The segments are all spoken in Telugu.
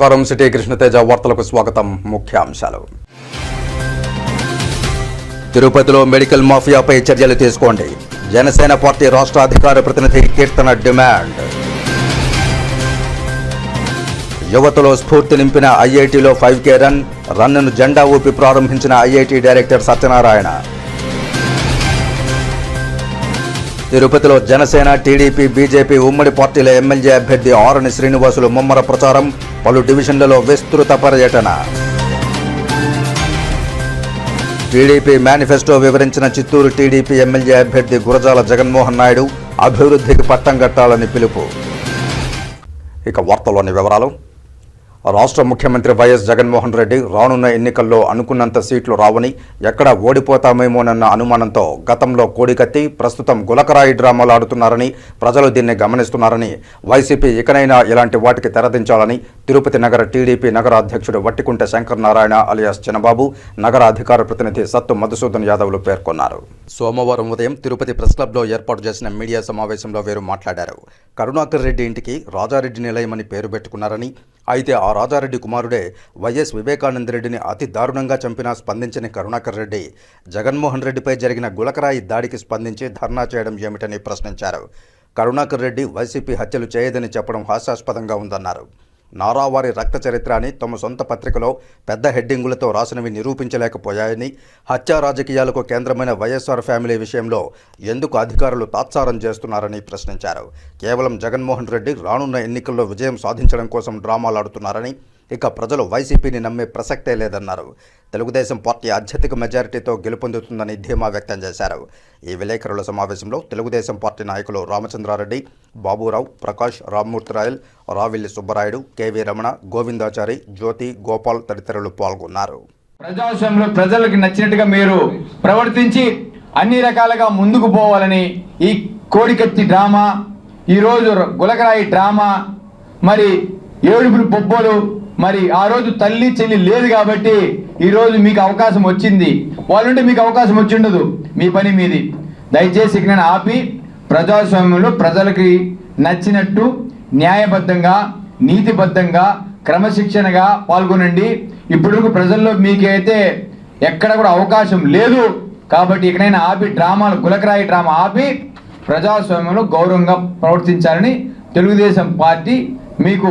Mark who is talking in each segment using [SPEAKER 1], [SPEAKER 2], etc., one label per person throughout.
[SPEAKER 1] నమస్కారం. సిటీ కృష్ణతేజ వార్తలకు స్వాగతం. ముఖ్యాంశాలు తిరుపతిలో మెడికల్ మాఫియాపై చర్యలు తీసుకోండి. జనసేన పార్టీ రాష్ట్ర అధికార ప్రతినిధి కీర్తన డిమాండ్. యువతలో స్ఫూర్తి నింపిన ఐఐటిలో ఫైవ్ కే రన్ రన్ను జెండా ఊపి ప్రారంభించిన ఐఐటి డైరెక్టర్ సత్యనారాయణ. తిరుపతిలో జనసేన టీడీపీ బీజేపీ ఉమ్మడి పార్టీల ఎమ్మెల్యే అభ్యర్థి ఆరణి శ్రీనివాసులు ముమ్మర ప్రచారం పలు డివిజన్లలో విస్తృత పర్యటన. టీడీపీ మేనిఫెస్టో వివరించిన చిత్తూరు టీడీపీ ఎమ్మెల్యే అభ్యర్థి గురజాల జగన్మోహన్ నాయుడు అభివృద్ధికి పట్టం కట్టాలని పిలుపు. ఇక వార్తలోని వివరాలు. రాష్ట్ర ముఖ్యమంత్రి వైఎస్ జగన్మోహన్ రెడ్డి రానున్న ఎన్నికల్లో అనుకున్నంత సీట్లు రావని ఎక్కడ ఓడిపోతామేమోనన్న అనుమానంతో గతంలో కోడికత్తి ప్రస్తుతం గులకరాయి డ్రామాలు ఆడుతున్నారని ప్రజలు దీన్ని గమనిస్తున్నారని వైసీపీ ఇకనైనా ఇలాంటి వాటికి తెరదించాలని తిరుపతి నగర టీడీపీ నగర అధ్యక్షుడు వట్టికుంట శంకర్ నారాయణ అలియాస్ చినబాబు నగర అధికార ప్రతినిధి సత్తు మధుసూదన్ యాదవ్లు పేర్కొన్నారు. సోమవారం ఉదయం తిరుపతి ప్రెస్ క్లబ్లో ఏర్పాటు చేసిన మీడియా సమావేశంలో వీరు మాట్లాడారు. కరుణాకర్ రెడ్డి ఇంటికి రాజారెడ్డి నిలయమని పేరు పెట్టుకున్నారని అయితే ఆ రాజారెడ్డి కుమారుడే వైఎస్ వివేకానంద రెడ్డిని అతి దారుణంగా చంపినా స్పందించని కరుణాకర్ రెడ్డి. జగన్మోహన్ రెడ్డిపై జరిగిన గులకరాయి దాడికి స్పందించి ధర్నా చేయడం ఏమిటని ప్రశ్నించారు. కరుణాకర్ రెడ్డి వైసీపీ హత్యలు చేయదని చెప్పడం హాస్యాస్పదంగా ఉందన్నారు. నారావారి రక్త చరిత్ర అని తమ సొంత పత్రికలో పెద్ద హెడ్డింగులతో రాసినవి నిరూపించలేకపోయాయని హత్యా రాజకీయాలకు కేంద్రమైన వైఎస్ఆర్ ఫ్యామిలీ విషయంలో ఎందుకు అధికారులు తాత్సారం చేస్తున్నారని ప్రశ్నించారు. కేవలం జగన్మోహన్ రెడ్డి రానున్న ఎన్నికల్లో విజయం సాధించడం కోసం డ్రామాలాడుతున్నారని ఇక ప్రజలు వైసీపీని నమ్మే ప్రసక్తే లేదన్నారు. తెలుగుదేశం పార్టీ అత్యధిక మెజారిటీతో గెలుపొందుతుందని ధీమా వ్యక్తం చేశారు. ఈ విలేకరుల సమావేశంలో తెలుగుదేశం పార్టీ నాయకులు రామచంద్రారెడ్డి బాబురావు ప్రకాష్ రామ్మూర్తిరాయల్ రావిల్లి సుబ్బరాయుడు కెవి రమణ గోవిందాచారి జ్యోతి గోపాల్ తదితరులు పాల్గొన్నారు.
[SPEAKER 2] ప్రజాస్వామ్యంలో ప్రజలకు నచ్చినట్టుగా మీరు ప్రవర్తించి అన్ని రకాలుగా ముందుకు పోవాలని ఈ కోడికత్తి డ్రామా ఈరోజు గులకరాయి డ్రామా మరి ఏడుపులు బొబ్బోలు మరి ఆ రోజు తల్లి చెల్లి లేదు కాబట్టి ఈరోజు మీకు అవకాశం వచ్చింది. వాళ్ళుంటే మీకు అవకాశం వచ్చి ఉండదు. మీ పని మీది. దయచేసి ఇక్కడ నేను ఆపి ప్రజాస్వామ్యంలో ప్రజలకి నచ్చినట్టు న్యాయబద్ధంగా నీతిబద్ధంగా క్రమశిక్షణగా పాల్గొనండి. ఇప్పుడు ప్రజల్లో మీకైతే ఎక్కడ కూడా అవకాశం లేదు. కాబట్టి ఇక్కడైనా ఆపి డ్రామాలు గులకరాయి డ్రామా ఆపి ప్రజాస్వామ్యంలో గౌరవంగా ప్రవర్తించాలని తెలుగుదేశం పార్టీ మీకు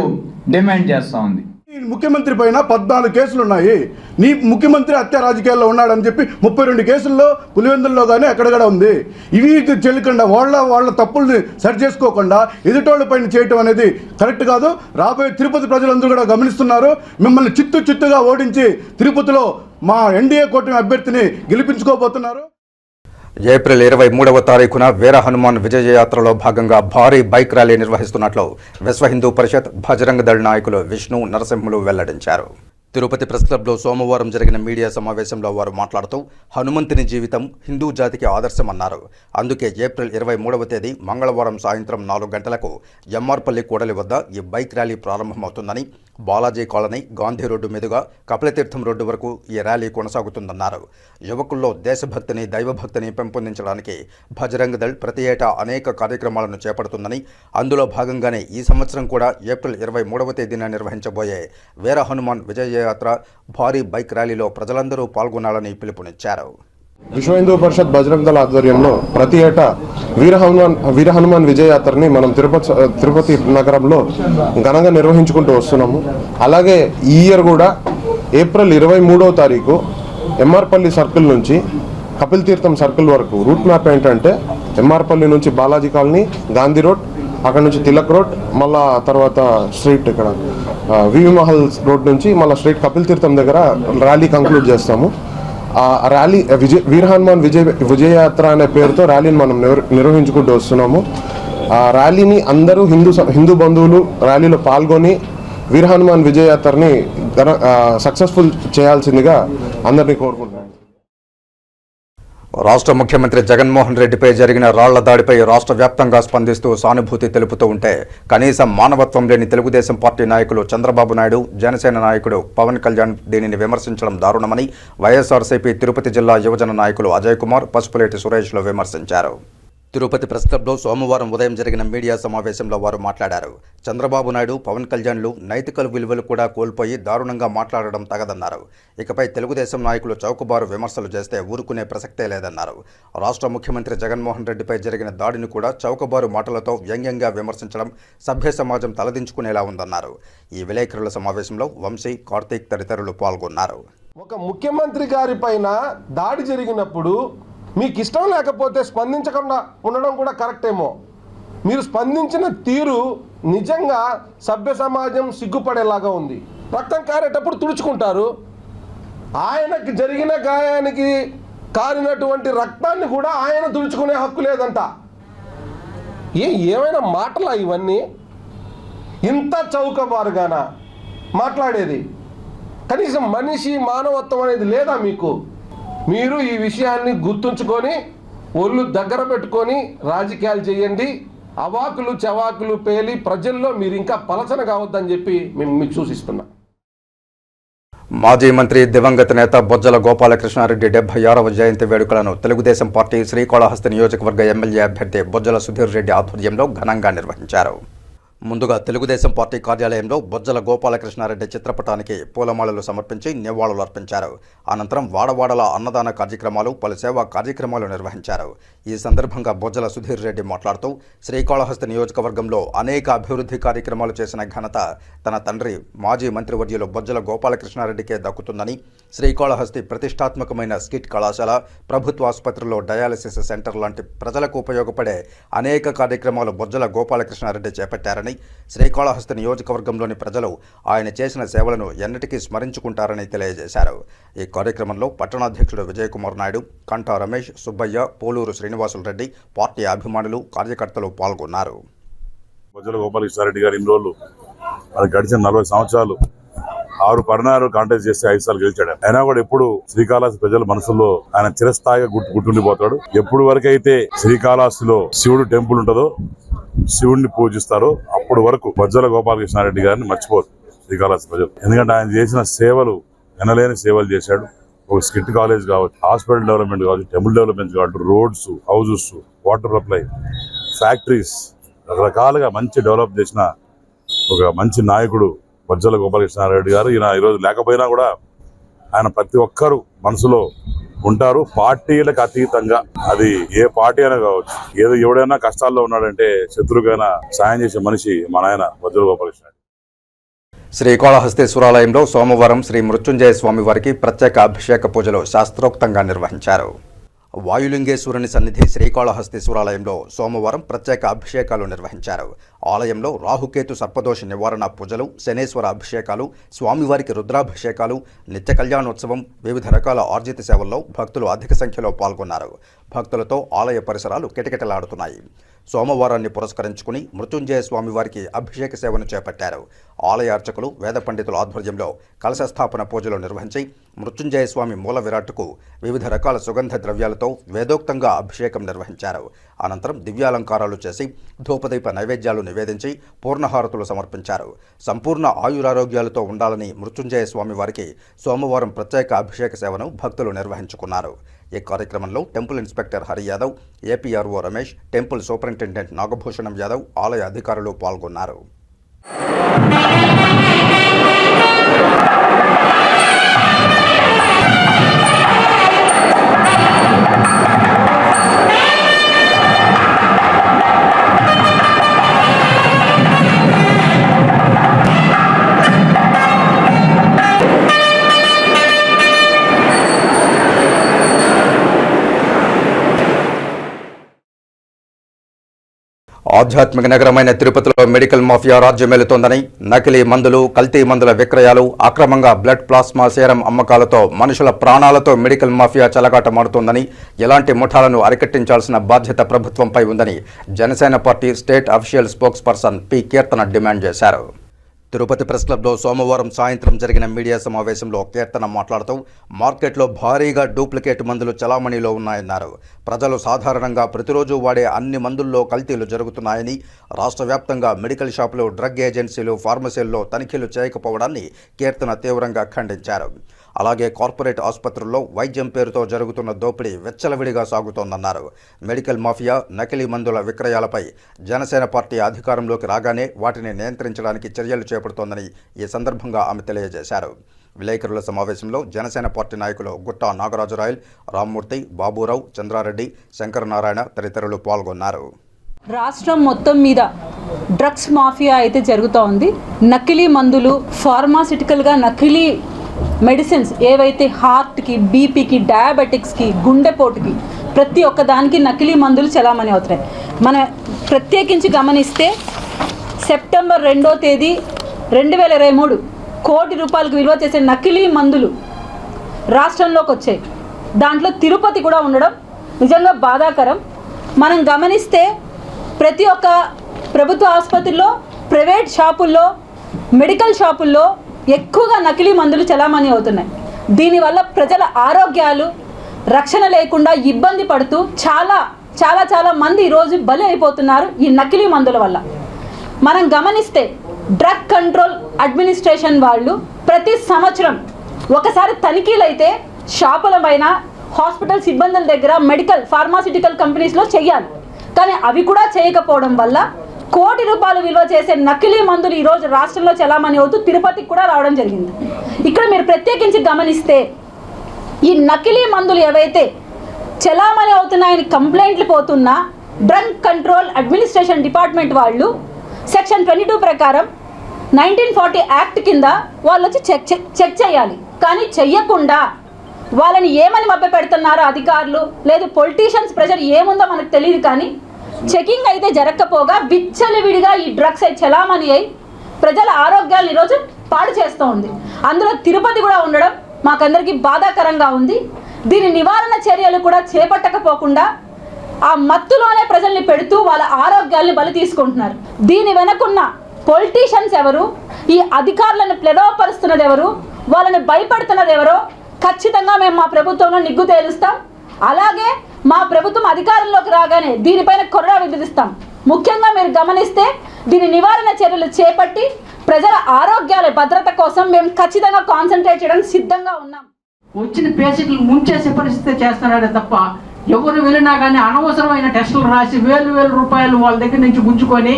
[SPEAKER 2] డిమాండ్ చేస్తూ ఉంది.
[SPEAKER 3] ముఖ్యమంత్రి పైన పద్నాలుగు కేసులు ఉన్నాయి నీ ముఖ్యమంత్రి హత్య రాజకీయాల్లో ఉన్నాడని చెప్పి ముప్పై రెండు కేసుల్లో పులివెందుల్లో కానీ ఎక్కడక్కడ ఉంది. ఇవి చెల్లకుండా వాళ్ళ వాళ్ళ తప్పుల్ని సరి చేసుకోకుండా ఎదుటోళ్ళ పైన చేయటం అనేది కరెక్ట్ కాదు. రాబోయే తిరుపతి ప్రజలందరూ కూడా గమనిస్తున్నారు. మిమ్మల్ని చిత్తు చిత్తుగా ఓడించి తిరుపతిలో మా ఎన్డీఏ కూటమి అభ్యర్థిని గెలిపించుకోబోతున్నారు.
[SPEAKER 1] ఏప్రిల్ ఇరవై మూడవ తారీఖున వీర హనుమాన్ విజయ యాత్రలో భాగంగా భారీ బైక్ ర్యాలీ నిర్వహిస్తున్నట్లు విశ్వ హిందూ పరిషత్ బజరంగ దళ్ నాయకులు విష్ణు నరసింహులు వెల్లడించారు. తిరుపతి ప్రెస్ క్లబ్లో సోమవారం జరిగిన మీడియా సమావేశంలో వారు మాట్లాడుతూ హనుమంతుని జీవితం హిందూ జాతికి ఆదర్శమన్నారు. అందుకే ఏప్రిల్ ఇరవై మూడవ తేదీ మంగళవారం సాయంత్రం నాలుగు గంటలకు ఎమ్మార్పల్లి కూడలి వద్ద ఈ బైక్ ర్యాలీ ప్రారంభమవుతుందని బాలాజీ కాలనీ గాంధీ రోడ్డు మీదుగా కపిలతీర్థం రోడ్డు వరకు ఈ ర్యాలీ కొనసాగుతుందన్నారు. యువకుల్లో దేశభక్తిని దైవభక్తిని పెంపొందించడానికి భజరంగ్ దళ్ ప్రతి ఏటా అనేక కార్యక్రమాలను చేపడుతుందని అందులో భాగంగానే ఈ సంవత్సరం కూడా ఏప్రిల్ ఇరవై మూడవ తేదీన నిర్వహించబోయే వీర హనుమాన్ విజయ విజయయాత్ర భారీ బైక్ ర్యాలీలో ప్రజలందరూ పాల్గొనాలని పిలుపునిచ్చారు.
[SPEAKER 4] విశ్వ హిందూ పరిషత్ బజరంగ దళ ఆధ్వర్యంలో ప్రతి ఏటా వీర హనుమాన్ వీర హనుమాన్ విజయయాత్రని మనం తిరుపతి తిరుపతి నగరంలో ఘనంగా నిర్వహించుకుంటూ వస్తున్నాము. అలాగే ఈ ఇయర్ కూడా ఏప్రిల్ ఇరవై మూడో తారీఖు ఎంఆర్పల్లి సర్కిల్ నుంచి కపిల్ తీర్థం సర్కిల్ వరకు రూట్ మ్యాప్ ఏంటంటే ఎంఆర్పల్లి నుంచి బాలాజీ కాలనీ గాంధీ రోడ్ అక్కడ నుంచి తిలక్ రోడ్ మళ్ళా తర్వాత స్ట్రీట్ ఇక్కడ వివి మహల్ రోడ్ నుంచి మళ్ళీ స్ట్రీట్ కపిల్ తీర్థం దగ్గర ర్యాలీ కంక్లూడ్ చేస్తాము. ఆ ర్యాలీ విజయ్ వీర్ హనుమాన్ విజయ విజయయాత్ర అనే పేరుతో ర్యాలీని మనం నిర్వహించుకుంటూ వస్తున్నాము. ఆ ర్యాలీని అందరూ హిందూ హిందూ బంధువులు ర్యాలీలో పాల్గొని వీర హనుమాన్ విజయయాత్రని సక్సెస్ఫుల్ చేయాల్సిందిగా అందరినీ కోరుకుంటున్నాను.
[SPEAKER 1] రాష్ట్ర ముఖ్యమంత్రి జగన్మోహన్ రెడ్డిపై జరిగిన రాళ్ళ దాడిపై రాష్ట్ర వ్యాప్తంగా స్పందిస్తూ సానుభూతి తెలుపుతూ ఉంటే కనీసం మానవత్వం లేని తెలుగుదేశం పార్టీ నాయకులు చంద్రబాబు నాయుడు జనసేన నాయకుడు పవన్ కళ్యాణ్ దీనిని విమర్శించడం దారుణమని వైఎస్ఆర్సీపీ తిరుపతి జిల్లా యువజన నాయకులు అజయ్ కుమార్ పసుపులేటి సురేష్లు విమర్శించారు. తిరుపతి ప్రెస్ క్లబ్లో సోమవారం ఉదయం జరిగిన మీడియా సమావేశంలో వారు మాట్లాడారు. చంద్రబాబు నాయుడు పవన్ కళ్యాణ్లు నైతిక విలువలు కూడా కోల్పోయి దారుణంగా మాట్లాడడం తగదన్నారు. ఇకపై తెలుగుదేశం నాయకులు చౌకబారు విమర్శలు చేస్తే ఊరుకునే ప్రసక్తే లేదన్నారు. రాష్ట్ర ముఖ్యమంత్రి జగన్మోహన్ రెడ్డిపై జరిగిన దాడిని కూడా చౌకబారు మాటలతో వ్యంగ్యంగా విమర్శించడం సభ్య సమాజం తలదించుకునేలా ఉందన్నారు. ఈ విలేకరుల సమావేశంలో వంశీ కార్తీక్ తదితరులు పాల్గొన్నారు.
[SPEAKER 5] ఒక ముఖ్యమంత్రి గారి పైన దాడి జరిగినప్పుడు మీకు ఇష్టం లేకపోతే స్పందించకుండా ఉండడం కూడా కరెక్ట్ ఏమో. మీరు స్పందించిన తీరు నిజంగా సభ్య సమాజం సిగ్గుపడేలాగా ఉంది. రక్తం కారేటప్పుడు తుడుచుకుంటారు. ఆయనకి జరిగిన గాయానికి కారినటువంటి రక్తాన్ని కూడా ఆయన తుడుచుకునే హక్కు లేదంట. ఏ ఏమైనా మాటలా ఇవన్నీ? ఇంత చౌకబారుగానా? మాట్లాడేది. కనీసం మనిషి మానవత్వం అనేది లేదా మీకు? మీరు ఈ విషయాన్ని గుర్తుంచుకొని ఒళ్ళు దగ్గర పెట్టుకొని రాజకీయాలు చేయండి. అవాకులు చవాకులు పేలి ప్రజల్లో మీరు ఇంకా పలచన కావద్దని చెప్పి మేము మీకు సూచిస్తున్నాం.
[SPEAKER 1] మాజీ మంత్రి దివంగత నేత బొజ్జల గోపాలకృష్ణారెడ్డి డెబ్బై ఆరవ జయంతి వేడుకలను తెలుగుదేశం పార్టీ శ్రీకాళహస్తి నియోజకవర్గ ఎమ్మెల్యే అభ్యర్థి బొజ్జల సుధీర్ రెడ్డి ఆధ్వర్యంలో ఘనంగా నిర్వహించారు. ముందుగా తెలుగుదేశం పార్టీ కార్యాలయంలో బొజ్జల గోపాలకృష్ణారెడ్డి చిత్రపటానికి పూలమాలలు సమర్పించి నివాళులు అర్పించారు. అనంతరం వాడవాడల అన్నదాన కార్యక్రమాలు పలు సేవా కార్యక్రమాలు నిర్వహించారు. ఈ సందర్భంగా బొజ్జల సుధీర్ రెడ్డి మాట్లాడుతూ శ్రీకాళహస్తి నియోజకవర్గంలో అనేక అభివృద్ధి కార్యక్రమాలు చేసిన ఘనత తన తండ్రి మాజీ మంత్రివర్యులు బొజ్జల గోపాలకృష్ణారెడ్డికే దక్కుతుందని శ్రీకాళహస్తి ప్రతిష్టాత్మకమైన స్కిట్ కళాశాల ప్రభుత్వ ఆసుపత్రిలో డయాలసిస్ సెంటర్ లాంటి ప్రజలకు ఉపయోగపడే అనేక కార్యక్రమాలు బొజ్జల గోపాలకృష్ణారెడ్డి చేపట్టారని శ్రీకాళహస్తి నియోజకవర్గంలోని ప్రజలు ఆయన చేసిన సేవలను ఎన్నటికీ స్మరించుకుంటారని తెలియజేశారు. ఈ కార్యక్రమంలో పట్టణాధ్యక్షుడు విజయకుమార్ నాయుడు కంఠా రమేష్ సుబ్బయ్య పోలూరు శ్రీనివాసులరెడ్డి పార్టీ అభిమానులు కార్యకర్తలు పాల్గొన్నారు.
[SPEAKER 6] బొజ్జల గోపాలకృష్ణారెడ్డి గారు ఇన్ని రోజులు గడిచిన నలభై సంవత్సరాలు ఆరు పడినారు కాంటెస్ట్ చేసి ఐదు సార్లు గెలిచాడు. అయినా కూడా ఎప్పుడు శ్రీకాళహస్తి ప్రజల మనసులో ఆయన చిరస్థాయిగా గుర్తు గుర్తుండిపోతాడు. ఎప్పుడు వరకైతే శ్రీకాళహస్తిలో శివుడు టెంపుల్ ఉంటుందో శివుడిని పూజిస్తారో అప్పుడు వరకు బజ్జల గోపాలకృష్ణారెడ్డి గారిని మర్చిపోదు శ్రీకాళహస్తి ప్రజలు. ఎందుకంటే ఆయన చేసిన సేవలు ఎనలేని సేవలు చేశాడు. ఒక స్కిట్ కాలేజ్ కావచ్చు హాస్పిటల్ డెవలప్మెంట్ కావచ్చు టెంపుల్ డెవలప్మెంట్ కావచ్చు roads houses water supply factories రకరకాలుగా మంచి డెవలప్ చేసిన ఒక మంచి నాయకుడు బొజ్జల గోపాలకృష్ణారెడ్డి గారు ఈయన ఈరోజు లేకపోయినా కూడా ఆయన ప్రతి ఒక్కరు మనసులో ఉంటారు. పార్టీలకు అతీతంగా అది ఏ పార్టీ అయినా కావచ్చు. ఏదో ఎవడైనా కష్టాల్లో ఉన్నాడంటే శత్రుకైనా సాయం చేసే మనిషి మన ఆయన బొజ్జల గోపాలకృష్ణ
[SPEAKER 1] శ్రీకాళహస్తేశ్వరాలయంలో సోమవారం శ్రీ మృత్యుంజయ స్వామి వారికి ప్రత్యేక అభిషేక పూజలు శాస్త్రోక్తంగా నిర్వహించారు. వాయులింగేశ్వరుని సన్నిధి శ్రీకాళహస్తీశ్వరాలయంలో సోమవారం ప్రత్యేక అభిషేకాలు నిర్వహించారు. ఆలయంలో రాహుకేతు సర్పదోష నివారణ పూజలు శనేశ్వర అభిషేకాలు స్వామివారికి రుద్రాభిషేకాలు నిత్య కళ్యాణోత్సవం వివిధ రకాల ఆర్జిత సేవల్లో భక్తులు అధిక సంఖ్యలో పాల్గొన్నారు. భక్తులతో ఆలయ పరిసరాలు కిటకిటలాడుతున్నాయి. సోమవారాన్ని పురస్కరించుకుని మృత్యుంజయ స్వామివారికి అభిషేక సేవను చేపట్టారు. ఆలయ అర్చకులు వేద పండితుల ఆధ్వర్యంలో కలశస్థాపన పూజలు నిర్వహించి మృత్యుంజయ స్వామి మూల విరాట్కు వివిధ రకాల సుగంధ ద్రవ్యాలతో వేదోక్తంగా అభిషేకం నిర్వహించారు. అనంతరం దివ్యాలంకారాలు చేసి ధూపదీప నైవేద్యాలు నివేదించి పూర్ణహారతులు సమర్పించారు. సంపూర్ణ ఆయురారోగ్యాలతో ఉండాలని మృత్యుంజయ స్వామి వారికి సోమవారం ప్రత్యేక అభిషేక సేవను భక్తులు నిర్వహించుకున్నారు. ఈ కార్యక్రమంలో temple inspector Hari Yadav APRO Ramesh temple superintendent Nagabhushanam Yadav ఆలయ అధికారులు పాల్గొన్నారు. ఆధ్యాత్మిక నగరమైన తిరుపతిలో మెడికల్ మాఫియా రాజ్యమేలుతోందని నకిలీ మందులు కల్తీ మందుల విక్రయాలు అక్రమంగా బ్లడ్ ప్లాస్మా సేరం అమ్మకాలతో మనుషుల ప్రాణాలతో మెడికల్ మాఫియా చెలగాటమాడుతోందని ఎలాంటి ముఠాలను అరికట్టించాల్సిన బాధ్యత ప్రభుత్వంపై ఉందని Janasena party state official spokesperson P Keerthana demand చేశారు. తిరుపతి ప్రెస్ క్లబ్లో సోమవారం సాయంత్రం జరిగిన మీడియా సమావేశంలో కీర్తన మాట్లాడుతూ మార్కెట్లో భారీగా డూప్లికేట్ మందులు చలామణిలో ఉన్నాయన్నారు. ప్రజలు సాధారణంగా ప్రతిరోజు వాడే అన్ని మందుల్లో కల్తీలు జరుగుతున్నాయని రాష్ట్ర వ్యాప్తంగా మెడికల్ షాపులు డ్రగ్ ఏజెన్సీలు ఫార్మసీల్లో తనిఖీలు చేయకపోవడాన్ని కీర్తన తీవ్రంగా ఖండించారు. అలాగే కార్పొరేట్ ఆసుపత్రుల్లో వైద్యం పేరుతో జరుగుతున్న దోపిడీ వెచ్చలవిడిగా సాగుతోందన్నారు. మెడికల్ మాఫియా నకిలీ మందుల విక్రయాలపై జనసేన పార్టీ అధికారంలోకి రాగానే వాటిని నియంత్రించడానికి చర్యలు చేపడుతోందని ఈ సందర్భంగా ఆమె తెలియజేశారు. విలేకరుల సమావేశంలో జనసేన పార్టీ నాయకులు గుట్టా నాగరాజురాయల్ రామ్మూర్తి బాబురావు చంద్రారెడ్డి శంకరనారాయణ తదితరులు పాల్గొన్నారు.
[SPEAKER 7] రాష్ట్రం మొత్తం మీద డ్రగ్స్ మాఫియా అయితే జరుగుతూ ఉంది నకిలీ మందులు ఫార్మాసిటికల్గా నకిలీ మెడిసిన్స్ ఏవైతే హార్ట్కి బీపీకి డయాబెటిక్స్కి గుండెపోటుకి ప్రతి ఒక్క దానికి నకిలీ మందులు చలామణి అవుతున్నాయి. మనం ప్రత్యేకించి గమనిస్తే సెప్టెంబర్ రెండో తేదీ రెండు వేల ఇరవై మూడు కోటి రూపాయలకు విలువ చేసే నకిలీ మందులు రాష్ట్రంలోకి వచ్చాయి. దాంట్లో తిరుపతి కూడా ఉండడం నిజంగా బాధాకరం. మనం గమనిస్తే ప్రతి ఒక్క ప్రభుత్వ ఆసుపత్రిలో ప్రైవేట్ షాపుల్లో మెడికల్ షాపుల్లో ఎక్కువగా నకిలీ మందులు చలామణి అవుతున్నాయి. దీనివల్ల ప్రజల ఆరోగ్యాలు రక్షణ లేకుండా ఇబ్బంది పడుతూ చాలా చాలా చాలా మంది ఈరోజు బలి అయిపోతున్నారు ఈ నకిలీ మందుల వల్ల. మనం గమనిస్తే డ్రగ్ కంట్రోల్ అడ్మినిస్ట్రేషన్ వాళ్ళు ప్రతి సంవత్సరం ఒకసారి తనిఖీలైతే షాపుల పైన హాస్పిటల్ సిబ్బందుల దగ్గర మెడికల్ ఫార్మాసిటికల్ కంపెనీస్లో చేయాలి కానీ అవి కూడా చేయకపోవడం వల్ల కోటి రూపాయలు విలువ చేసే నకిలీ మందులు ఈరోజు రాష్ట్రంలో చలామణి అవుతూ తిరుపతికి కూడా రావడం జరిగింది. ఇక్కడ మీరు ప్రత్యేకించి గమనిస్తే ఈ నకిలీ మందులు ఏవైతే చలామణి అవుతున్నాయని కంప్లైంట్లు పోతున్నా డ్రగ్ కంట్రోల్ అడ్మినిస్ట్రేషన్ డిపార్ట్మెంట్ వాళ్ళు సెక్షన్ ట్వంటీ టూ ప్రకారం నైన్టీన్ ఫార్టీ యాక్ట్ కింద వాళ్ళు వచ్చి చెక్ చెక్ చెక్ చేయాలి. కానీ చెయ్యకుండా వాళ్ళని ఏమని మభ్య పెడుతున్నారో అధికారులు లేదు పొలిటీషియన్స్ ప్రెషర్ ఏముందో మనకు తెలియదు కానీ చెకింగ్ అయితే జరగకపోగా విచ్చలవిడిగా ఈ డ్రగ్స్ అయి చలామణి అయి ప్రజల ఆరోగ్యాలు ఈరోజు పాడు చేస్తూ ఉంది. అందులో తిరుపతి కూడా ఉండడం మాకందరికీ బాధాకరంగా ఉంది. దీని నివారణ చర్యలు కూడా చేపట్టకపోకుండా ఆ మత్తులోనే ప్రజల్ని పెడుతూ వాళ్ళ ఆరోగ్యాల్ని బలి తీసుకుంటున్నారు. దీని వెనకున్న పొలిటీషియన్స్ ఎవరు? ఈ అధికారులను ప్లెడోపరుస్తున్నది ఎవరు? వాళ్ళని భయపడుతున్నది ఎవరో? ఖచ్చితంగా మేము మా ప్రభుత్వంలో నిగ్గు తేలుస్తాం. అలాగే మా ప్రభుత్వం అధికారంలోకి రాగానే దీనిపైన కొర్రా విధిస్తాం ముఖ్యంగా మీరు గమనిస్తే దీని నివారణ చర్యలు చేపట్టి ప్రజల ఆరోగ్యాల భద్రత కోసం మేము ఖచ్చితంగా కాన్సన్ట్రేట్ చేయడానికి సిద్ధంగా ఉన్నాం.
[SPEAKER 8] వచ్చిన పేషెంట్లు ముంచేసే పరిస్థితి చేస్తున్నాడే తప్ప ఎవరు వెళ్ళినా కానీ అనవసరమైన టెస్టులు రాసి వేలు వేల రూపాయలు వాళ్ళ దగ్గర నుంచి గుంజుకొని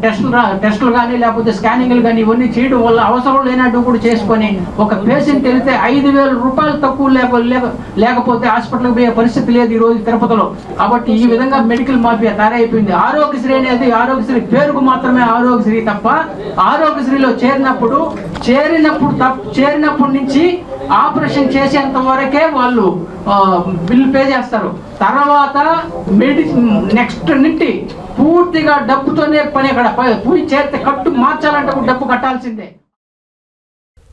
[SPEAKER 8] టెస్టులు రా టెస్టులు కానీ లేకపోతే స్కానింగ్లు కానీ ఇవన్నీ చేయడం వల్ల అవసరం లేనట్టు కూడా చేసుకొని ఒక పేషెంట్ వెళ్తే ఐదు వేల రూపాయలు తక్కువ లేక లేక- లేకపోతే హాస్పిటల్కి పోయే పరిస్థితి లేదు ఈరోజు తిరుపతిలో. కాబట్టి ఈ విధంగా మెడికల్ మాఫియా తయారైపోయింది. ఆరోగ్యశ్రీ అనేది ఆరోగ్యశ్రీ పేరుకు మాత్రమే ఆరోగ్యశ్రీ తప్ప ఆరోగ్యశ్రీలో చేరినప్పుడు చేరినప్పుడు తప్ప చేరినప్పటి నుంచి ఆపరేషన్ చేసేంత వరకే వాళ్ళు ఆ, బిల్లు పే చేస్తారు. తర్వాత మెడిసిన్ నెక్స్ట్ నుండి పూర్తిగా డబ్బుతోనే పని అక్కడ ప- పోయి చేరితే కట్టు మార్చాలంటే డబ్బు కట్టాల్సిందే.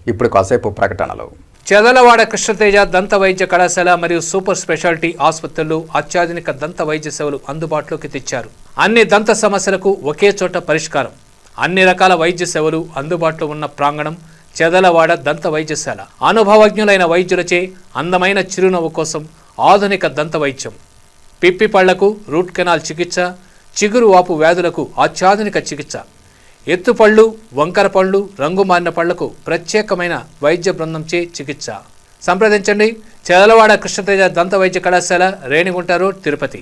[SPEAKER 1] ఇప్పుడు కాసేపు ప్రకటనలు.
[SPEAKER 9] చెదలవాడ కృష్ణతేజ దంత వైద్య కళాశాల మరియు సూపర్ స్పెషాలిటీ ఆసుపత్రులు అత్యాధునిక దంత వైద్య సేవలు అందుబాటులోకి తెచ్చారు. అన్ని దంత సమస్యలకు ఒకే చోట పరిష్కారం. అన్ని రకాల వైద్య సేవలు అందుబాటులో ఉన్న ప్రాంగణం చెదలవాడ దంత వైద్యశాల. అనుభవజ్ఞులైన వైద్యులచే అందమైన చిరునవ్వు కోసం ఆధునిక దంత వైద్యం. పిప్పి పళ్ళకు రూట్ కెనాల్ చికిత్స చిగురు వాపు వ్యాధులకు అత్యాధునిక చికిత్స. ఎత్తుపళ్ళు వంకర పళ్ళు రంగు మారిన పళ్ళకు ప్రత్యేకమైన వైద్య బృందంచే చికిత్స. సంప్రదించండి. చెదలవాడ కృష్ణతేజ దంత వైద్య కళాశాల రేణిగుంటారు తిరుపతి.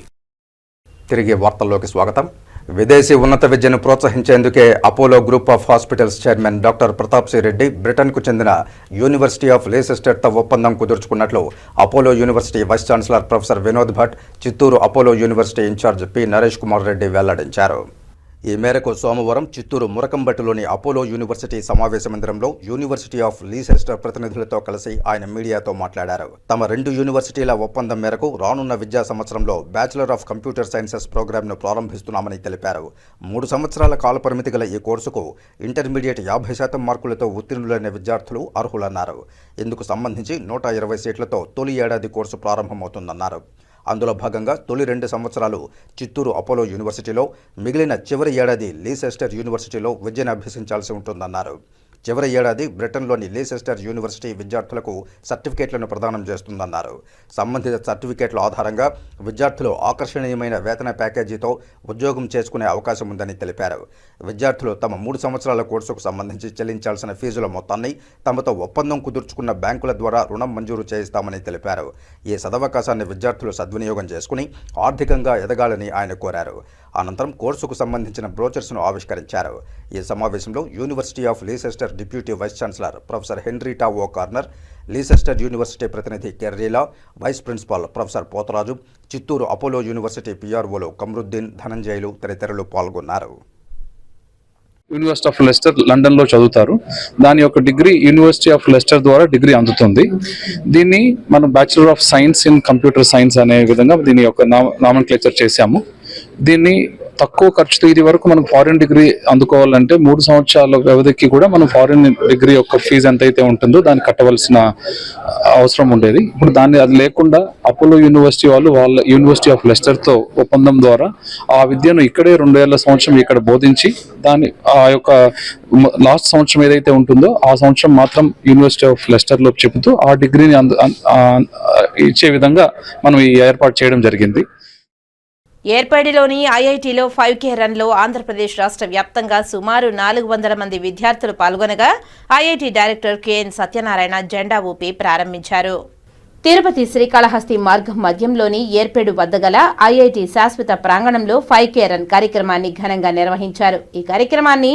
[SPEAKER 1] తిరిగి వార్తల్లోకి స్వాగతం. విదేశీ ఉన్నత విద్యను ప్రోత్సహించేందుకే Apollo group of hospitals chairman doctor Pratap C Reddy బ్రిటన్కు చెందిన యూనివర్సిటీ ఆఫ్ లేసెస్టర్తో ఒప్పందం కుదుర్చుకున్నట్లు Apollo university vice chancellor professor Vinod Bhat Chittoor Apollo university incharge P Naresh Kumar Reddy వెల్లడించారు. ఈ మేరకు సోమవారం చిత్తూరు మురకంబట్టులోని అపోలో యూనివర్సిటీ సమావేశ మందిరంలో యూనివర్సిటీ ఆఫ్ లీసెస్టర్ ప్రతినిధులతో కలిసి ఆయన మీడియాతో మాట్లాడారు. తమ రెండు యూనివర్సిటీల ఒప్పందం మేరకు రానున్న విద్యా సంవత్సరంలో బ్యాచిలర్ ఆఫ్ కంప్యూటర్ సైన్సెస్ ప్రోగ్రాంను ప్రారంభిస్తున్నామని తెలిపారు. మూడు సంవత్సరాల కాలపరిమితి గల ఈ కోర్సుకు ఇంటర్మీడియట్ యాభై శాతం మార్కులతో ఉత్తీర్ణులైన విద్యార్థులు అర్హులన్నారు. ఇందుకు సంబంధించి నూట ఇరవై సీట్లతో తొలి ఏడాది కోర్సు ప్రారంభమవుతుందన్నారు. అందులో భాగంగా తొలి రెండు సంవత్సరాలు చిత్తూరు అపోలో యూనివర్సిటీలో మిగిలిన చివరి ఏడాది లీసెస్టర్ యూనివర్సిటీలో విద్యను అభ్యసించాల్సి ఉంటుందన్నారు. చివరి ఏడాది బ్రిటన్లోని లీసెస్టర్ యూనివర్సిటీ విద్యార్థులకు సర్టిఫికేట్లను ప్రదానం చేస్తుందన్నారు. సంబంధిత సర్టిఫికేట్ల ఆధారంగా విద్యార్థులు ఆకర్షణీయమైన వేతన ప్యాకేజీతో ఉద్యోగం చేసుకునే అవకాశం ఉందని తెలిపారు. విద్యార్థులు తమ మూడు సంవత్సరాల కోర్సుకు సంబంధించి చెల్లించాల్సిన ఫీజుల మొత్తాన్ని తమతో ఒప్పందం కుదుర్చుకున్న బ్యాంకుల ద్వారా రుణం మంజూరు చేయిస్తామని తెలిపారు. ఈ సదవకాశాన్ని విద్యార్థులు సద్వినియోగం చేసుకుని ఆర్థికంగా ఎదగాలని ఆయన కోరారు. అనంతరం కోర్సుకు సంబంధించిన బ్రోచర్స్ను ఆవిష్కరించారు. ఈ సమావేశంలో university of Leicester deputy vice chancellor professor Henrietta O'Connor Leicester university ప్రతినిధి కెర్రీలా vice principal professor Potharaju Chittoor Apollo university పిఆర్ఓలు Kamaruddin Dhananjayulu తదితరులు పాల్గొన్నారు.
[SPEAKER 10] యూనివర్సిటీ ఆఫ్ లెస్టర్ లండన్లో చదువుతారు. దాని యొక్క డిగ్రీ యూనివర్సిటీ ఆఫ్ లెస్టర్ ద్వారా డిగ్రీ అందుతుంది. దీన్ని మనం bachelor of science in computer science అనే విధంగా దీని యొక్క నామన్ క్లేచర్ చేశాము. దీన్ని తక్కువ ఖర్చుతో ఇది వరకు మనం ఫారిన్ డిగ్రీ అందుకోవాలంటే మూడు సంవత్సరాల వ్యవధికి కూడా మనం ఫారిన్ డిగ్రీ యొక్క ఫీజు ఎంతైతే ఉంటుందో దాన్ని కట్టవలసిన అవసరం ఉండేది. ఇప్పుడు దాన్ని అది లేకుండా అపోలో యూనివర్సిటీ వాళ్ళు వాళ్ళ యూనివర్సిటీ ఆఫ్ లెస్టర్తో ఒప్పందం ద్వారా ఆ విద్యను ఇక్కడే రెండేళ్ళ సంవత్సరం ఇక్కడ బోధించి దాని ఆ యొక్క లాస్ట్ సంవత్సరం ఏదైతే ఉంటుందో ఆ సంవత్సరం మాత్రం యూనివర్సిటీ ఆఫ్ లెస్టర్లో చెబుతూ ఆ డిగ్రీని అంద- ఇచ్చే విధంగా మనం ఈ ఏర్పాటు చేయడం జరిగింది.
[SPEAKER 11] ఏర్పాడిలోని ఐఐటిలో ఫైవ్ కే రన్లో ఆంధ్రప్రదేశ్ రాష్ట్ర వ్యాప్తంగా సుమారు నాలుగు వందల మంది విద్యార్థులు పాల్గొనగా IIT director K N Satyanarayana జెండా ఊపి ప్రారంభించారు. తిరుపతి శ్రీకాళహస్తి మార్గం మధ్యంలోని ఏర్పేడు వద్ద గల ఐఐటి శాశ్వత ప్రాంగణంలో ఫైవ్ కే రన్ కార్యక్రమాన్ని ఘనంగా నిర్వహించారు. ఈ కార్యక్రమాన్ని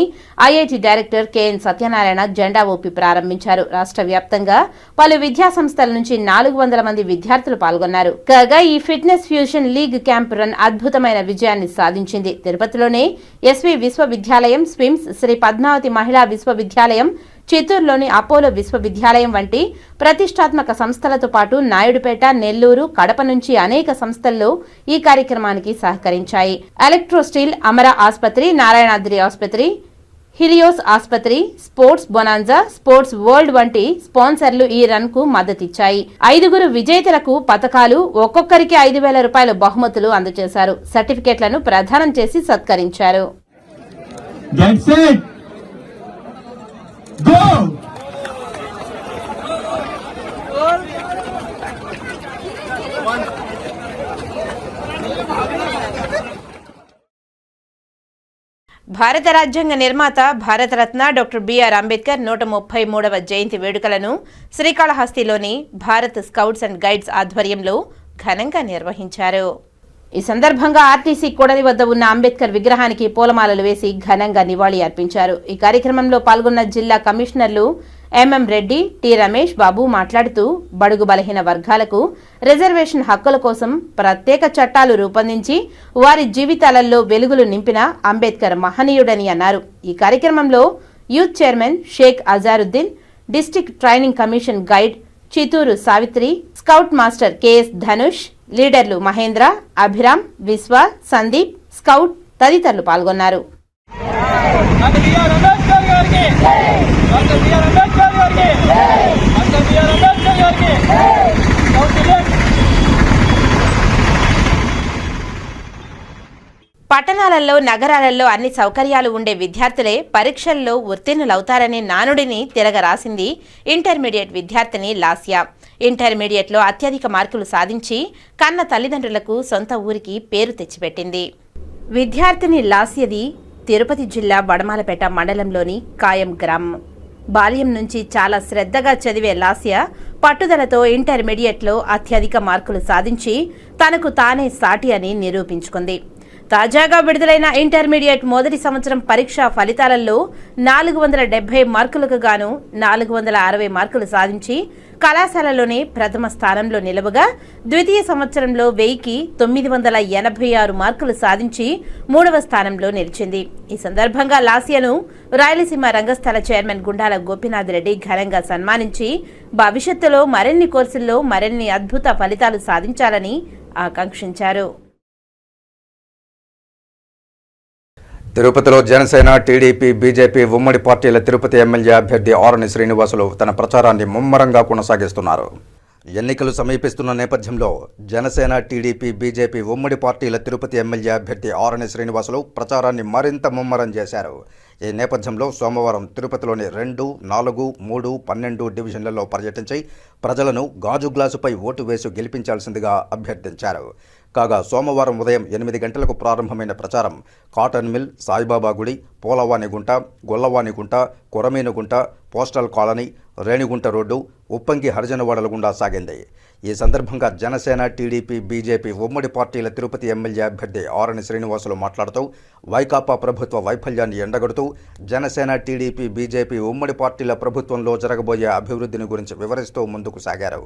[SPEAKER 11] ఐఐటి డైరెక్టర్ కెఎన్ సత్యనారాయణ జెండా ఊపి ప్రారంభించారు. రాష్ట్ర వ్యాప్తంగా పలు విద్యా సంస్థల నుంచి నాలుగు వందల మంది విద్యార్థులు పాల్గొన్నారు. కాగా ఈ fitness fusion league camp run అద్భుతమైన విజయాన్ని సాధించింది. తిరుపతిలోనే ఎస్వి విశ్వవిద్యాలయం స్విమ్స్ శ్రీ పద్మావతి మహిళా విశ్వవిద్యాలయం చిత్తూరులోని అపోలో విశ్వవిద్యాలయం వంటి ప్రతిష్టాత్మక సంస్థలతో పాటు నాయుడుపేట నెల్లూరు కడప నుంచి అనేక సంస్థల్లో ఈ కార్యక్రమానికి సహకరించాయి. ఎలక్ట్రోస్టీల్ అమర ఆసుపత్రి నారాయణాద్రి ఆసుపత్రి హిలియోస్ ఆసుపత్రి స్పోర్ట్స్ బొనాన్జా స్పోర్ట్స్ వరల్డ్ వంటి స్పాన్సర్లు ఈ రన్కు మద్దతిచ్చాయి. ఐదుగురు విజేతలకు పథకాలు ఒక్కొక్కరికి ఐదు వేల రూపాయల బహుమతులు అందజేశారు. సర్టిఫికెట్లను ప్రదానం చేసి సత్కరించారు.
[SPEAKER 2] Go.
[SPEAKER 11] భారత రాజ్యాంగ నిర్మాత భారతరత్న డాక్టర్ బిఆర్ అంబేద్కర్ నూట ముప్పై మూడవ జయంతి వేడుకలను శ్రీకాళహస్తిలోని భారత్ స్కౌట్స్ అండ్ గైడ్స్ ఆధ్వర్యంలో ఘనంగా నిర్వహించారు ఈ సందర్భంగా ఆర్టీసీ కూడలి వద్ద ఉన్న అంబేద్కర్ విగ్రహానికి పూలమాలలు వేసి ఘనంగా నివాళి అర్పించారు. ఈ కార్యక్రమంలో పాల్గొన్న జిల్లా కమిషనర్లు ఎంఎం రెడ్డి టి రమేష్ బాబు మాట్లాడుతూ బడుగు బలహీన వర్గాలకు రిజర్వేషన్ హక్కుల కోసం ప్రత్యేక చట్టాలు రూపొందించి వారి జీవితాలలో వెలుగులు నింపిన అంబేద్కర్ మహనీయుడని అన్నారు. ఈ కార్యక్రమంలో youth chairman Sheikh Azharuddin district training commission guide Chittoor Savitri scout master KS Dhanush లీడర్లు మహేంద్ర అభిరామ్ విశ్వ సందీప్ స్కౌట్ తదితరులు పాల్గొన్నారు. పట్టణాలలో నగరాలలో అన్ని సౌకర్యాలు ఉండే విద్యార్థులే పరీక్షల్లో ఉత్తీర్ణులవుతారనే నానుడిని తిరగరాసింది ఇంటర్మీడియట్ విద్యార్థిని లాస్యా. ఇంటర్మీడియట్లో అత్యధిక మార్కులు సాధించి కన్న తల్లిదండ్రులకు సొంత ఊరికి పేరు తెచ్చిపెట్టింది. విద్యార్థిని లాస్యది తిరుపతి జిల్లా వడమాలపేట మండలంలోని కాయం గ్రామం. బాల్యం నుంచి చాలా శ్రద్ధగా చదివే లాస్య పట్టుదలతో ఇంటర్మీడియట్లో అత్యధిక మార్కులు సాధించి తనకు తానే సాటి అని నిరూపించుకుంది. తాజాగా విడుదలైన ఇంటర్మీడియట్ మొదటి సంవత్సరం పరీక్ష ఫలితాలలో నాలుగు వందల డెబ్బై మార్కులకు గాను నాలుగు వందల అరవై మార్కులు సాధించి కళాశాలలోనే ప్రథమ స్థానంలో నిలవగా ద్వితీయ సంవత్సరంలో వెయ్యికి తొమ్మిది వందల ఎనభై ఆరు మార్కులు సాధించి మూడవ స్థానంలో నిలిచింది. ఈ సందర్భంగా లాస్యను రాయలసీమ రంగస్థల చైర్మన్ గుండాల గోపీనాథ్ రెడ్డి ఘనంగా సన్మానించి భవిష్యత్తులో మరిన్ని కోర్సుల్లో మరిన్ని అద్భుత ఫలితాలు సాధించాలని ఆకాంక్షించారు.
[SPEAKER 1] తిరుపతిలో జనసేన టీడీపీ బీజేపీ ఉమ్మడి పార్టీల తిరుపతి ఎమ్మెల్యే అభ్యర్థి ఆరణి శ్రీనివాసులు తన ప్రచారాన్ని ముమ్మరంగా కొనసాగిస్తున్నారు. ఎన్నికలు సమీపిస్తున్న నేపథ్యంలో జనసేన టీడీపీ బీజేపీ ఉమ్మడి పార్టీల తిరుపతి ఎమ్మెల్యే అభ్యర్థి ఆరణి శ్రీనివాసులు ప్రచారాన్ని మరింత ముమ్మరం చేశారు. ఈ నేపథ్యంలో సోమవారం తిరుపతిలోని రెండు నాలుగు మూడు పన్నెండు డివిజన్లలో పర్యటించి ప్రజలను గాజు గ్లాసుపై ఓటు వేసి గెలిపించాల్సిందిగా అభ్యర్థించారు. కాగా సోమవారం ఉదయం ఎనిమిది గంటలకు ప్రారంభమైన ప్రచారం. కాటన్ మిల్ సాయిబాబా గుడి Polavanigunta Gollavanigunta Koraminugunta postal colony Renigunta road Uppangi హరిజనవాడల గుండా సాగింది. ఈ సందర్భంగా జనసేన టీడీపీ బీజేపీ ఉమ్మడి పార్టీల తిరుపతి ఎమ్మెల్యే అభ్యర్థి ఆరణి శ్రీనివాసులు మాట్లాడుతూ వైకాపా ప్రభుత్వ వైఫల్యాన్ని ఎండగడుతూ జనసేన టీడీపీ బీజేపీ ఉమ్మడి పార్టీల ప్రభుత్వంలో జరగబోయే అభివృద్ధిని గురించి వివరిస్తూ ముందుకు సాగారు.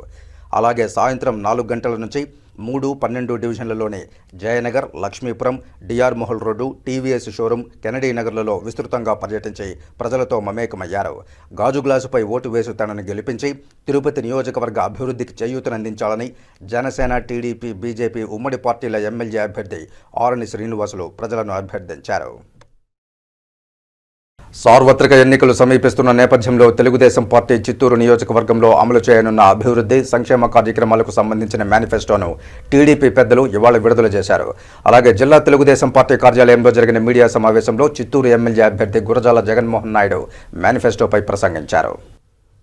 [SPEAKER 1] అలాగే సాయంత్రం నాలుగు గంటల నుంచి మూడు పన్నెండు డివిజన్లలోని Jayanagar Lakshmipuram DR Mahal road TVS showroom Kennedy నగర్లలో విస్తృతంగా పర్యటించి ప్రజలతో మమేకమయ్యారు. గాజు గ్లాసుపై ఓటు వేసి తనను గెలిపించి తిరుపతి నియోజకవర్గ అభివృద్ధికి చేయూతనందించాలని జనసేన టీడీపీ బీజేపీ ఉమ్మడి పార్టీల ఎమ్మెల్యే అభ్యర్థి ఆరణి శ్రీనివాసులు ప్రజలను అభ్యర్థించారు. సార్వత్రిక ఎన్నికలు సమీపిస్తున్న నేపథ్యంలో తెలుగుదేశం పార్టీ చిత్తూరు నియోజకవర్గంలో అమలు చేయనున్న అభివృద్ధి సంక్షేమ కార్యక్రమాలకు సంబంధించిన మేనిఫెస్టోను టీడీపీ పెద్దలు ఇవాళ విడుదల చేశారు. అలాగే జిల్లా తెలుగుదేశం పార్టీ కార్యాలయంలో జరిగిన మీడియా సమావేశంలో చిత్తూరు ఎమ్మెల్యే అభ్యర్థి గురజాల జగన్మోహన్ నాయుడు మేనిఫెస్టోపై ప్రసంగించారు.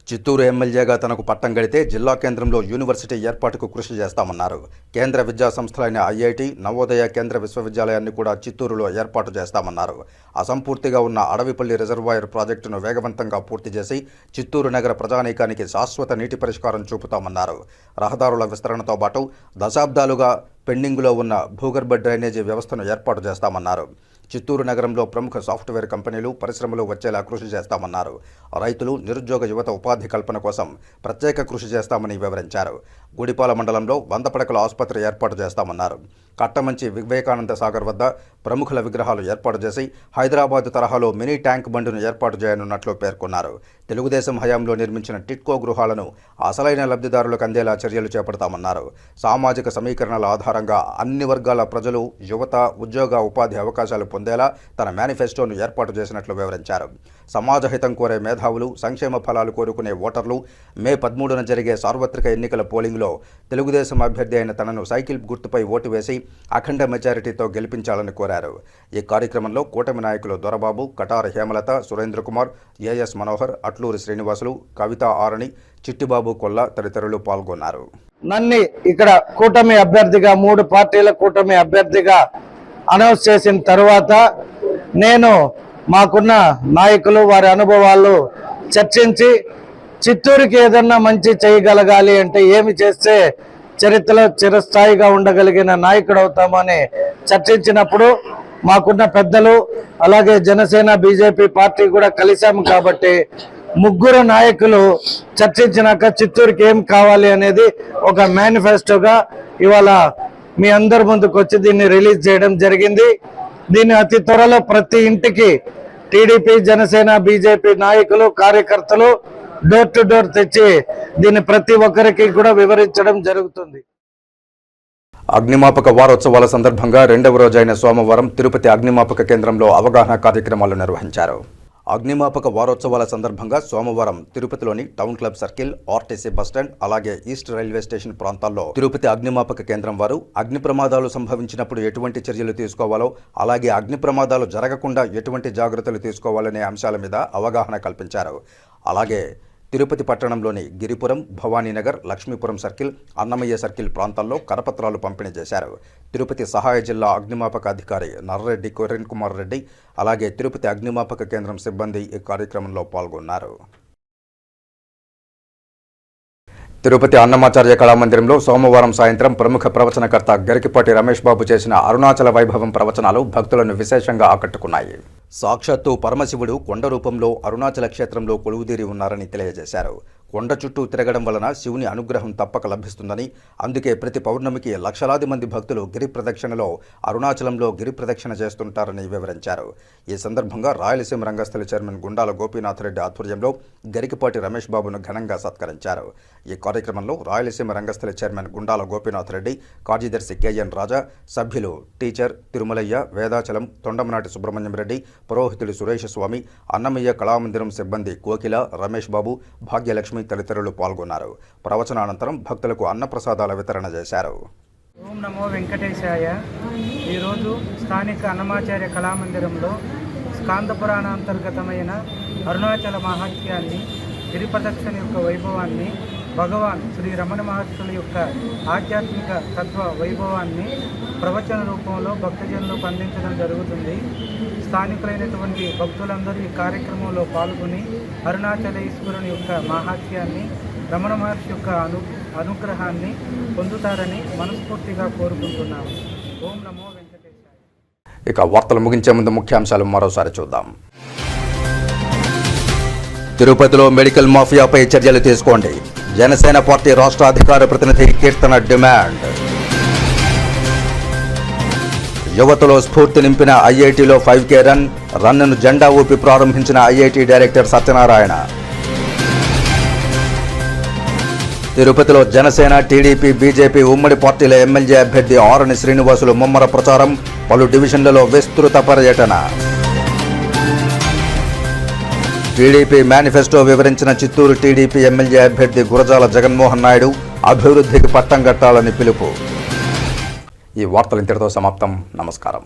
[SPEAKER 1] చిత్తూరు ఎమ్మెల్యేగా తనకు పట్టం గడితే జిల్లా కేంద్రంలో యూనివర్సిటీ ఏర్పాటుకు కృషి చేస్తామన్నారు. కేంద్ర విద్యా సంస్థలైన ఐఐటి నవోదయ కేంద్ర విశ్వవిద్యాలయాన్ని కూడా చిత్తూరులో ఏర్పాటు చేస్తామన్నారు. అసంపూర్తిగా ఉన్న అడవిపల్లి రిజర్వాయర్ ప్రాజెక్టును వేగవంతంగా పూర్తి చేసి చిత్తూరు నగర ప్రజానీకానికి శాశ్వత నీటి పరిష్కారం చూపుతామన్నారు. రహదారుల విస్తరణతో పాటు దశాబ్దాలుగా పెండింగులో ఉన్న భూగర్భ డ్రైనేజీ వ్యవస్థను ఏర్పాటు చేస్తామన్నారు. చిత్తూరు నగరంలో ప్రముఖ సాఫ్ట్వేర్ కంపెనీలు పరిశ్రమలు వచ్చేలా కృషి చేస్తామన్నారు. రైతులు నిరుద్యోగ యువత ఉపాధి కల్పన కోసం ప్రత్యేక కృషి చేస్తామని వివరించారు. గుడిపాల మండలంలో వంద పడకల ఆసుపత్రి ఏర్పాటు చేస్తామన్నారు. కట్టమంచి వివేకానంద సాగర్ వద్ద ప్రముఖుల విగ్రహాలు ఏర్పాటు చేసి హైదరాబాద్ తరహాలో మినీ ట్యాంక్ బండును ఏర్పాటు చేయనున్నట్లు పేర్కొన్నారు. తెలుగుదేశం హయాంలో నిర్మించిన టిట్కో గృహాలను అసలైన లబ్ధిదారులకు అందేలా చర్యలు చేపడతామన్నారు. సామాజిక సమీకరణల ఆధారంగా అన్ని వర్గాల ప్రజలు యువత ఉద్యోగ ఉపాధి అవకాశాలు పొందేలా తన మేనిఫెస్టోను ఏర్పాటు చేసినట్లు వివరించారు. సమాజ హితం కోరే మేధావులు సంక్షేమ ఫలాలు కోరుకునే ఓటర్లు మే పదమూడున జరిగే సార్వత్రిక ఎన్నికల పోలింగ్లో తెలుగుదేశం అభ్యర్థి అయిన తనను సైకిల్ గుర్తుపై ఓటు వేసి అఖండ మెజారిటీతో గెలిపించాలని కోరారు. ఈ కార్యక్రమంలో కూటమి నాయకులు దొరబాబు కటార హేమలత సురేంద్ర కుమార్ ఏఎస్ మనోహర్ అట్లూరి శ్రీనివాసులు కవిత ఆరణి చిట్టిబాబు కొల్ల తదితరులు పాల్గొన్నారు.
[SPEAKER 12] నన్ను ఇక్కడ కూటమి అభ్యర్థిగా మూడు పార్టీల కూటమి అభ్యర్థిగా అనౌన్స్ చేసిన తర్వాత నేను మాకున్న నాయకులు వారి అనుభవాలు చర్చించి చిత్తూరుకి ఏదన్నా మంచి చేయగలగాలి అంటే ఏమి చేస్తే చరిత్రలో చిరస్థాయిగా ఉండగలిగిన నాయకుడు అవుతామని చర్చించినప్పుడు మాకున్న పెద్దలు అలాగే జనసేన బీజేపీ పార్టీ కూడా కలిశాము కాబట్టి ముగ్గురు నాయకులు చర్చించినాక చిత్తూరుకి ఏం కావాలి అనేది ఒక మేనిఫెస్టోగా ఇవాళ మీ అందరి ముందుకు వచ్చి దీన్ని రిలీజ్ చేయడం జరిగింది. దీన్ని అతి త్వరలో ప్రతి ఇంటికి టీడీపీ జనసేన బీజేపీ నాయకులు కార్యకర్తలు డోర్ టు డోర్ తెచ్చి దీన్ని ప్రతి ఒక్కరికి కూడా వివరించడం జరుగుతుంది.
[SPEAKER 1] అగ్నిమాపక వారోత్సవాల సందర్భంగా రెండవ రోజైన సోమవారం తిరుపతి అగ్నిమాపక కేంద్రంలో అవగాహన కార్యక్రమాలు నిర్వహించారు. అగ్నిమాపక వారోత్సవాల సందర్భంగా సోమవారం తిరుపతిలోని town club circle RTC bus stand అలాగే ఈస్ట్ రైల్వే స్టేషన్ ప్రాంతాల్లో తిరుపతి అగ్నిమాపక కేంద్రం వారు అగ్ని ప్రమాదాలు సంభవించినప్పుడు ఎటువంటి చర్యలు తీసుకోవాలో అలాగే అగ్ని ప్రమాదాలు జరగకుండా ఎటువంటి జాగ్రత్తలు తీసుకోవాలనే అంశాల మీద అవగాహన కల్పించారు. అలాగే తిరుపతి పట్టణంలోని గిరిపురం భవానీనగర్ లక్ష్మీపురం సర్కిల్ అన్నమయ్య సర్కిల్ ప్రాంతాల్లో కరపత్రాలు పంపిణీ చేశారు. తిరుపతి సహాయ జిల్లా అగ్నిమాపక అధికారి నర్రెడ్డి కిరణ్ కుమార్ రెడ్డి అలాగే తిరుపతి అగ్నిమాపక కేంద్రం సిబ్బంది ఈ కార్యక్రమంలో పాల్గొన్నారు. తిరుపతి అన్నమాచార్య కళామందిరంలో సోమవారం సాయంత్రం ప్రముఖ ప్రవచనకర్త గరికిపాటి రమేష్ బాబు చేసిన అరుణాచల వైభవం ప్రవచనాలు భక్తులను విశేషంగా ఆకట్టుకున్నాయి. సాక్షాత్తు పరమశివుడు కొండ రూపంలో అరుణాచల క్షేత్రంలో కొలువుదీరి ఉన్నారని తెలియజేశారు. కొండ చుట్టూ తిరగడం వలన శివుని అనుగ్రహం తప్పక లభిస్తుందని అందుకే ప్రతి పౌర్ణమికి లక్షలాది మంది భక్తులు గిరి ప్రదక్షిణలో అరుణాచలంలో గిరి ప్రదక్షిణ చేస్తుంటారని వివరించారు. ఈ సందర్భంగా రాయలసీమ రంగస్థల చైర్మన్ గుండాల గోపీనాథ్ రెడ్డి ఆధ్వర్యంలో గరికపాటి రమేష్ బాబును ఘనంగా సత్కరించారు. ఈ కార్యక్రమంలో రాయలసీమ రంగస్థల చైర్మన్ గుండాల గోపీనాథ్ రెడ్డి కార్యదర్శి కెఎన్ రాజా సభ్యులు టీచర్ తిరుమలయ్య వేదాచలం తొండమనాటి సుబ్రహ్మణ్యం రెడ్డి పురోహితుడు సురేష్ స్వామి అన్నమయ్య కళామందిరం సిబ్బంది కోకిల రమేష్ బాబు భాగ్యలక్ష్మి తదితరులు పాల్గొన్నారు. ప్రవచనానంతరం భక్తులకు అన్నప్రసాదాల వితరణ చేశారు.
[SPEAKER 13] ఓం నమో వెంకటేశాయ. ఈరోజు స్థానిక అన్నమాచార్య కళామందిరంలో కాంతపురాణ అంతర్గతమైన అరుణాచల మహాత్యాన్ని గిరిప్రదక్షిణ యొక్క వైభవాన్ని భగవాన్ శ్రీ రమణ మహర్షుల యొక్క ఆధ్యాత్మిక తత్వ వైభవాన్ని ప్రవచన రూపంలో భక్తజనులకు అందించడం జరుగుతుంది. స్థానికులైనటువంటి భక్తులందరూ ఈ కార్యక్రమంలో పాల్గొని అరుణాచలేశ్వరుని యొక్క మహాత్యాన్ని రమణ మహర్షి యొక్క అను అనుగ్రహాన్ని పొందుతారని మనస్ఫూర్తిగా కోరుకుంటున్నాము. ఓం నమో వెంకటేశాయ.
[SPEAKER 1] ఇక వార్తలు ముగించే ముందు ముఖ్యాంశాలు మరోసారి చూద్దాం. తిరుపతిలో మెడికల్ మాఫియాపై చర్యలు తీసుకోండి. జనసేన పార్టీ రాష్ట్ర అధికార ప్రతినిధి కీర్తన డిమాండ్. యువతలో స్ఫూర్తి నింపిన ఐఐటిలో ఫైవ్ కే రన్ రన్ను జెండా ఊపి ప్రారంభించిన ఐఐటి డైరెక్టర్ సత్యనారాయణ. తిరుపతిలో జనసేన టీడీపీ బీజేపీ ఉమ్మడి పార్టీల ఎమ్మెల్యే అభ్యర్థి ఆరణి శ్రీనివాసులు ముమ్మర ప్రచారం పలు డివిజన్లలో విస్తృత పర్యటన. టీడీపీ మేనిఫెస్టో వివరించిన చిత్తూరు టీడీపీ ఎమ్మెల్యే అభ్యర్థి గురజాల జగన్మోహన్ నాయుడు అభివృద్ధికి పట్టం కట్టాలని పిలుపు. ఈ వార్తలు ఇంతటితో సమాప్తం. నమస్కారం.